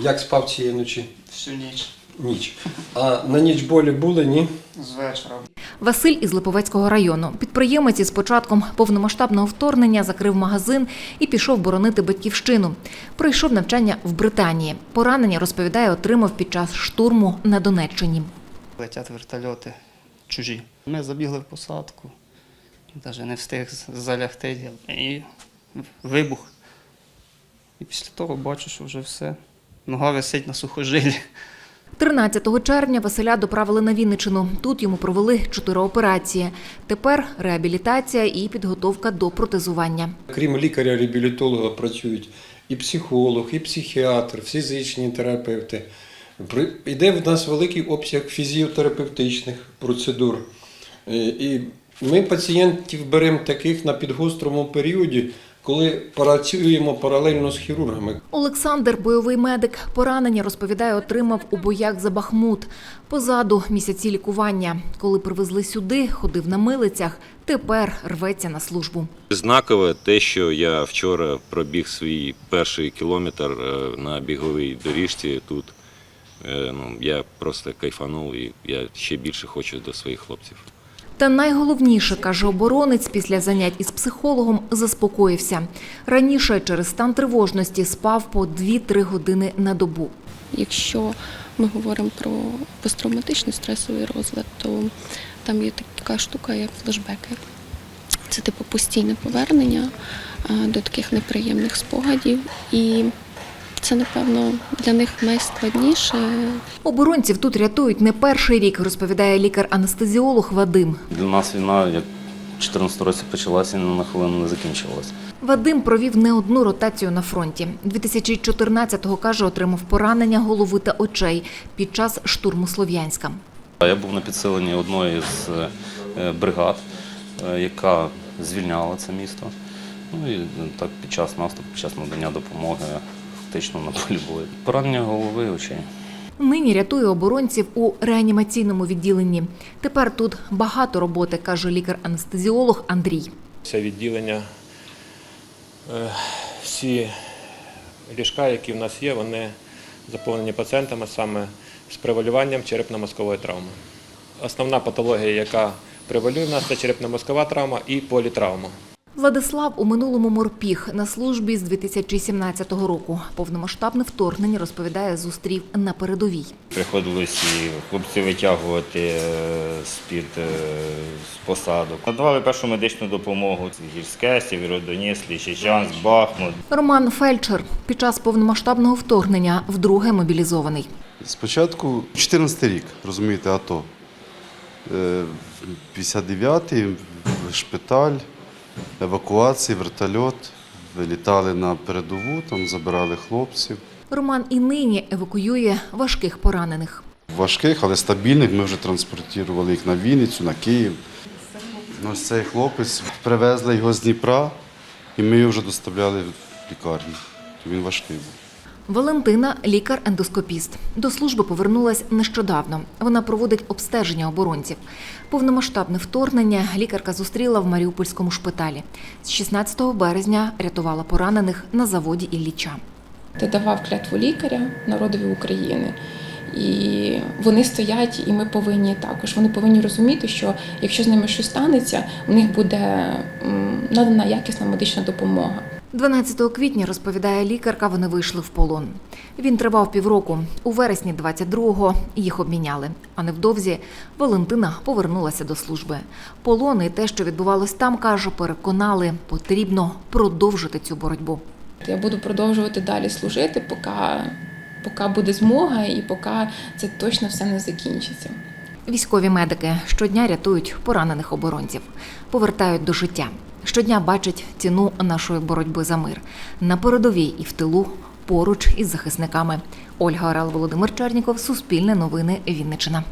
Як спав цієї ночі? Всю ніч Ніч. А на ніч болі були, ні? з вечора. Василь із Липовецького району. Підприємець із початком повномасштабного вторгнення закрив магазин і пішов боронити батьківщину. Пройшов навчання в Британії. Поранення, розповідає, отримав під час штурму на Донеччині. Летять вертольоти чужі. Ми забігли в посадку, навіть не встиг залягти і вибух. І після того бачу, що вже все. Нога висить на сухожилі. 13 червня Василя доправили на Вінничину. Тут йому провели чотири операції. Тепер реабілітація і підготовка до протезування. Крім лікаря-реабілітолога, працюють і психолог, і психіатр, фізичні терапевти. Іде в нас великий обсяг фізіотерапевтичних процедур. Е, І ми пацієнтів беремо таких на підгострому періоді, коли працюємо паралельно з хірургами. Олександр, бойовий медик, поранення розповідає, отримав у боях за Бахмут. Позаду місяці лікування. Коли привезли сюди, ходив на милицях. Тепер рветься на службу. Знакове те, що я вчора пробіг свій перший кілометр е, на біговій доріжці тут. Е, Ну, я просто кайфанув і я ще більше хочу до своїх хлопців. Та найголовніше, каже оборонець, після занять із психологом заспокоївся. Раніше через стан тривожності спав по 2-3 години на добу. Якщо ми говоримо про посттравматичний стресовий розлад, то там є така штука, як флешбеки. Це типу постійне повернення до таких неприємних спогадів. І це, напевно, для них найскладніше. Оборонців тут рятують не перший рік, розповідає лікар-анестезіолог Вадим. Для нас війна, як в 2014 році почалася, ні на хвилину не закінчилась. Вадим провів не одну ротацію на фронті. 2014-го, каже, отримав поранення голови та очей під час штурму Слов'янська. Я був на підсиленні одної з е, бригад, е, яка звільняла це місто. Ну і так під час наступу, під час надання допомоги фактично на полі були. Поранення голови очей. Нині рятує оборонців у реанімаційному відділенні. Тепер тут багато роботи, каже лікар-анестезіолог Андрій. Це відділення, е, всі ліжка, які в нас є, вони заповнені пацієнтами саме з превалюванням черепно-мозкової травми. Основна патологія, яка превалює в нас, це черепно-мозкова травма і політравма. Владислав у минулому морпіг на службі з 2017 року. Повномасштабне вторгнення розповідає, зустрів на передовій. Приходилось і хлопців витягувати е, з-під е, з посадок. Надавали першу медичну допомогу. Гірське, Сєвєродонецьк, Лічичанськ, Бахмут. Роман Фельдшер під час повномасштабного вторгнення вдруге мобілізований. Спочатку 14 рік, розумієте, АТО. Е, 59-й, шпиталь, евакуація, вертольот. Вилітали на передову, там забирали хлопців. Роман і нині евакуює важких поранених. Важких, але стабільних. Ми вже транспортували їх на Вінницю, на Київ. Ну, Ось цей хлопець привезли його з Дніпра, і ми його вже доставляли в лікарню. Він важкий був. Валентина лікар-ендоскопіст. До служби повернулась нещодавно. Вона проводить обстеження оборонців. Повномасштабне вторгнення лікарка зустріла в Маріупольському шпиталі. З 16 березня рятувала поранених на заводі Ілліча. Ти давав клятву лікаря народові України. І вони стоять, і ми повинні також. Вони повинні розуміти, що якщо з ними щось станеться, у них буде надана якісна медична допомога. 12 квітня, розповідає лікарка, вони вийшли в полон. Він тривав півроку. У вересні 22-го їх обміняли. А невдовзі Валентина повернулася до служби. Полон і те, що відбувалось там, каже, переконали, потрібно продовжити цю боротьбу. Я буду продовжувати далі служити, поки, поки буде змога і поки це точно все не закінчиться. Військові медики щодня рятують поранених оборонців, повертають до життя. Щодня бачать ціну нашої боротьби за мир на передовій і в тилу поруч із захисниками. Ольга Орел, Володимир Черніков, Суспільне новини, Вінниччина.